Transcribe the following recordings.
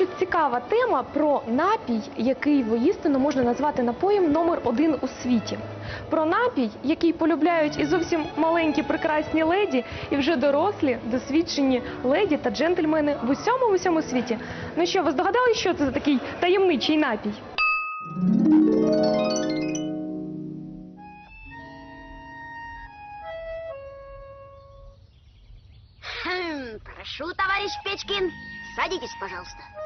що цікава тема про напій, який воістину можна назвати напоєм номер один у світі. Про напій, який полюбляють і зовсім маленькі прекрасні леді, і вже дорослі, досвідчені леді та джентльмени в усьому в усьому світі. Ну що, ви здогадались, що це за такий таємничий напій? Прошу, товарищ Печкин, садитесь, пожалуйста.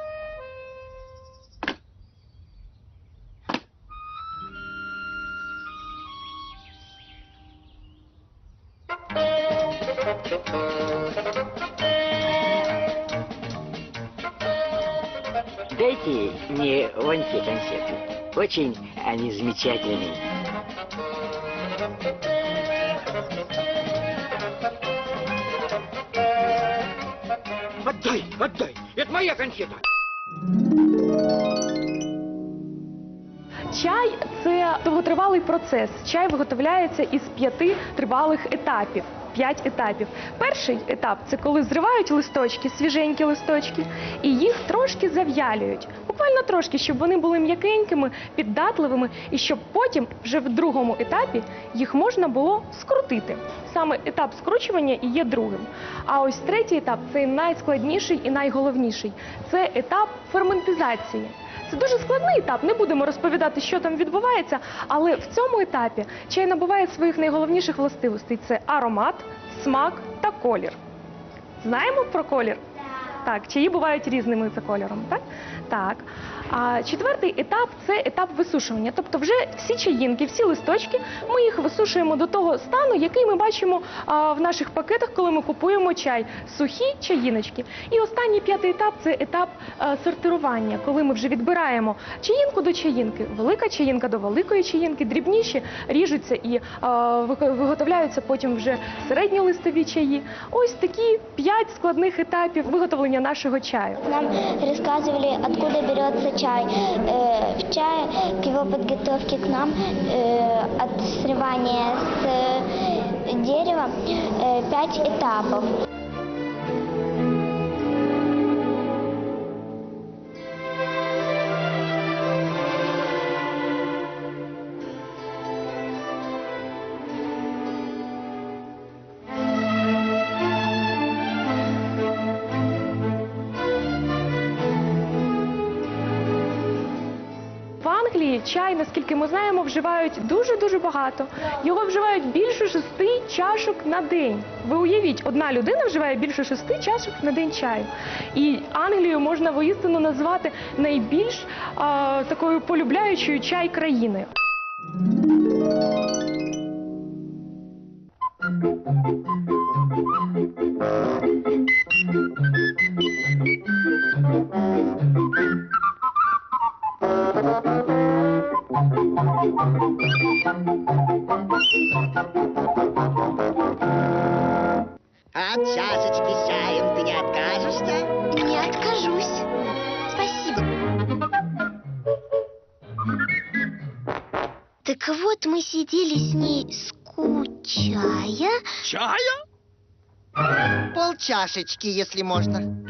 Дайте мне вон те конфеты. Очень они замечательные. Отдай, отдай! Это моя конфета! Чай це довготривалий процес. Чай виготовляється із п'яти тривалих етапів. П'ять етапів. Перший етап це коли зривають листочки, свіженькі листочки, і їх трошки зав'ялюють. Буквально трошки, щоб вони були м'якенькими, піддатливими, і щоб потім, вже в другому етапі, їх можна було скрутити. Саме етап скручування і є другим. А ось третій етап це найскладніший і найголовніший. Це етап ферментизації. Це дуже складний етап. Не будемо розповідати, що там відбувається, але в цьому етапі чай набуває своїх найголовніших властивостей: це аромат, смак та колір. Знаємо про колір? Так, чаї бувають різними за кольором, так? Так. А четвертий етап це етап висушування. Тобто, вже всі чаїнки, всі листочки, ми їх висушуємо до того стану, який ми бачимо а, в наших пакетах, коли ми купуємо чай. Сухі чаїночки. І останній п'ятий етап це етап е, сортирування, коли ми вже відбираємо чаїнку до чаїнки, велика чаїнка до великої чаїнки, дрібніші ріжуться і виго- виготовляються потім вже середньолистові чаї. Ось такі п'ять складних етапів виготовлення нашого чаю. Нам рассказывали, откуда берется чай. Э, в чае, к его подготовке к нам, э, от срывания с э, дерева, э, пять этапов. Чай, наскільки ми знаємо, вживають дуже дуже багато. Його вживають більше шести чашок на день. Ви уявіть, одна людина вживає більше шести чашок на день чаю. І Англію можна воістину назвати найбільш а, такою полюбляючою чай країною. От чашечки с чаем ты не откажешься? Не откажусь. Спасибо. Так вот, мы сидели с ней скучая. Чая? Пол чашечки, если можно.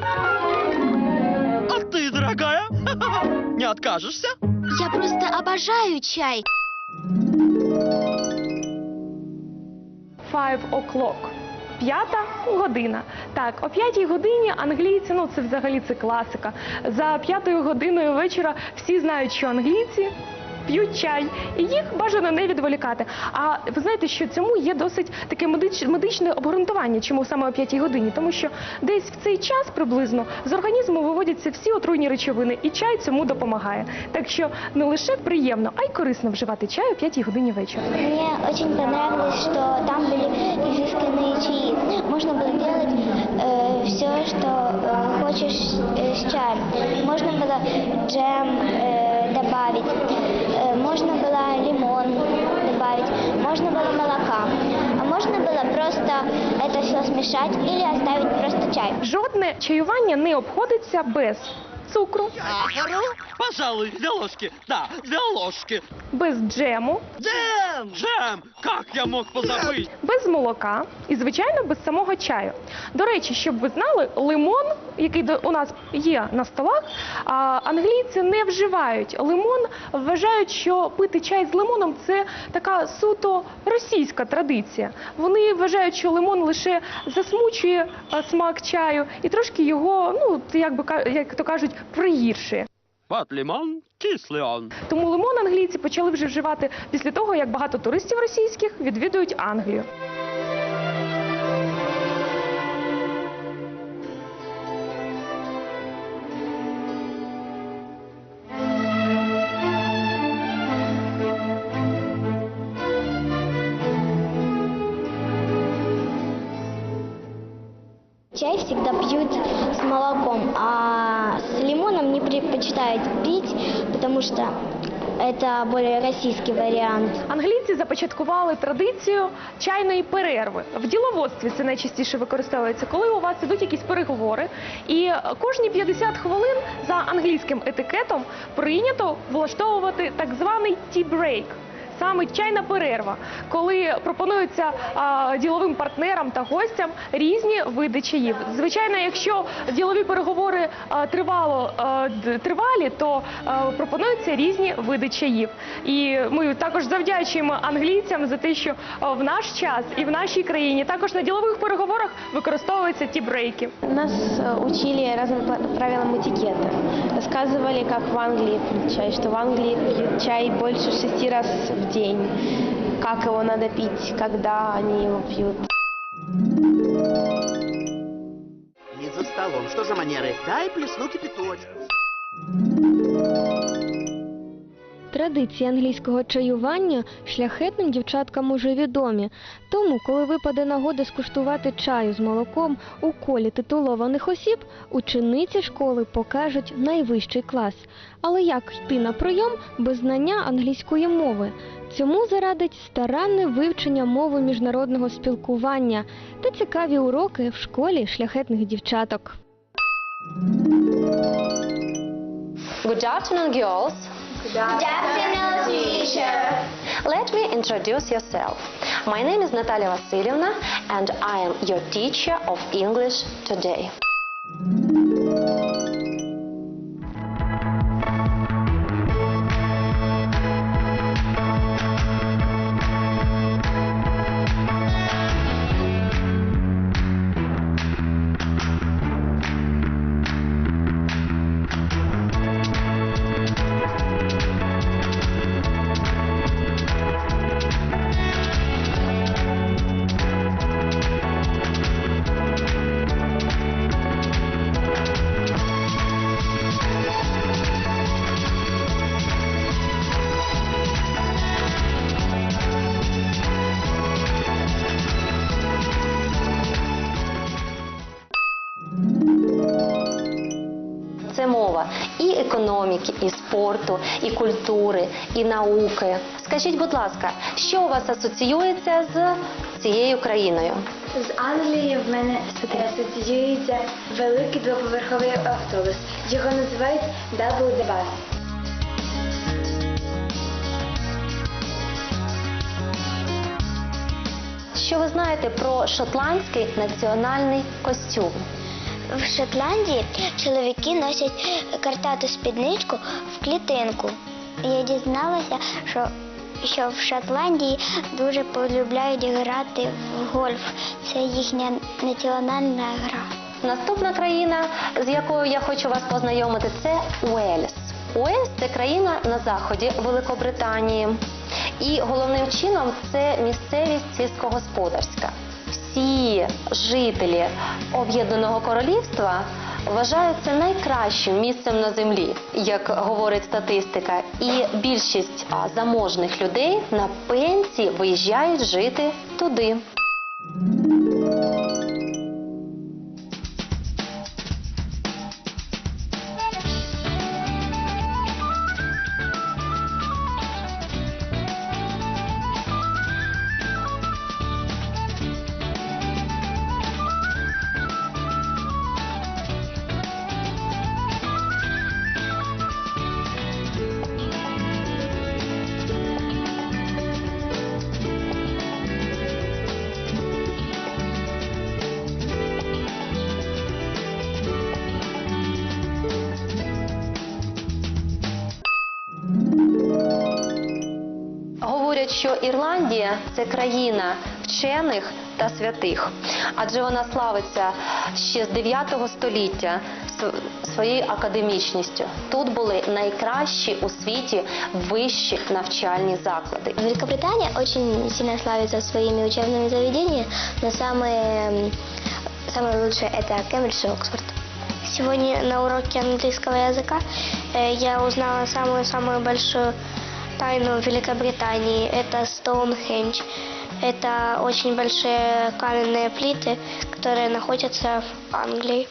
А ты, дорогая, не откажешься? Я просто обожаю чай. Five o'clock. П'ята година. Так, о п'ятій годині англійці, ну це взагалі це класика. За п'ятою годиною вечора всі знають, що англійці п'ють чай, і їх бажано не відволікати. А ви знаєте, що цьому є досить таке медич, медичне обґрунтування, чому саме о п'ятій годині, тому що десь в цей час приблизно з організму виводяться всі отруйні речовини, і чай цьому допомагає. Так що не лише приємно, а й корисно вживати чай о п'ятій годині вечора. Мне очень понравилось, что там были изысканные чаи. Можно было делать все, что э, хочешь э, с чаем. Можно было джем э, добавить, э, можно было лимон добавить, можно было молока. А можно было просто это все смешать или оставить просто чай. Жодне чаювання не обходиться без цукру, Сахару? Пожалуй, две ложки. Да, две ложки. без джему, Джем! Джем! Как я мог позабыть? без молока і, звичайно, без самого чаю. До речі, щоб ви знали, лимон, який до- у нас є на столах, а, англійці не вживають лимон, вважають, що пити чай з лимоном це така суто російська традиція. Вони вважають, що лимон лише засмучує смак чаю і трошки його, ну як би ка- як то кажуть, пригіршує. Бат лимон, кислий он. Тому лимон англійці почали вже вживати після того, як багато туристів російських відвідують Англію. Чай всегда пьют с молоком, а с лимоном не предпочитают пить, потому что это более российский вариант. Англійці започаткували традицію чайної перерви. В діловодстві це найчастіше використовується, коли у вас ідуть якісь переговори, і кожні 50 хвилин за англійським етикетом прийнято влаштовувати так званий tea break Саме чайна перерва, коли пропонуються а, діловим партнерам та гостям різні види чаїв. Звичайно, якщо ділові переговори а, тривало а, д- тривалі, то а, пропонуються різні види чаїв. І ми також завдячуємо англійцям за те, що а, в наш час і в нашій країні також на ділових переговорах використовуються ті брейки. Нас э, учили разным пла- правилам этикета. Рассказывали, как в Англии пьют чай, что в Англии пьют чай больше шести раз в день. день. Как его надо пить, когда они его пьют. Не за столом. Что за манеры? Дай плесну кипяточку. Традиції англійського чаювання шляхетним дівчаткам уже відомі. Тому, коли випаде нагода скуштувати чаю з молоком у колі титулованих осіб, учениці школи покажуть найвищий клас. Але як йти на прийом без знання англійської мови? Цьому зарадить старанне вивчення мови міжнародного спілкування та цікаві уроки в школі шляхетних дівчаток. Good afternoon, girls. Good afternoon, teacher. Let me introduce yourself. My name is Natalia Vasilyevna, and I am your teacher of English today. Економіки, і спорту, і культури, і науки. Скажіть, будь ласка, що у вас асоціюється з цією країною? З Англії в мене асоціюється великий двоповерховий автобус. Його називають Double Bus. Що ви знаєте про шотландський національний костюм? В Шотландії чоловіки носять картату спідничку в клітинку. Я дізналася, що, що в Шотландії дуже полюбляють грати в гольф. Це їхня національна гра. Наступна країна, з якою я хочу вас познайомити, це Уельс. Уельс це країна на заході Великобританії. І головним чином це місцевість сільськогосподарська. Всі жителі Об'єднаного Королівства вважаються найкращим місцем на землі, як говорить статистика. І більшість заможних людей на пенсії виїжджають жити туди. Ірландія це країна вчених та святих, адже вона славиться ще з 9 століття св- своєю академічністю. Тут були найкращі у світі вищі навчальні заклади. Великобритания очень сильно славится своими учебными заведениями, но самые, м, самые лучшие это Кембридж и Оксфорд. Сегодня на уроке английского языка э, я узнала самую-самую большую тайну Великобритании. Это Стоунхендж. Это очень большие каменные плиты, которые находятся в Англии.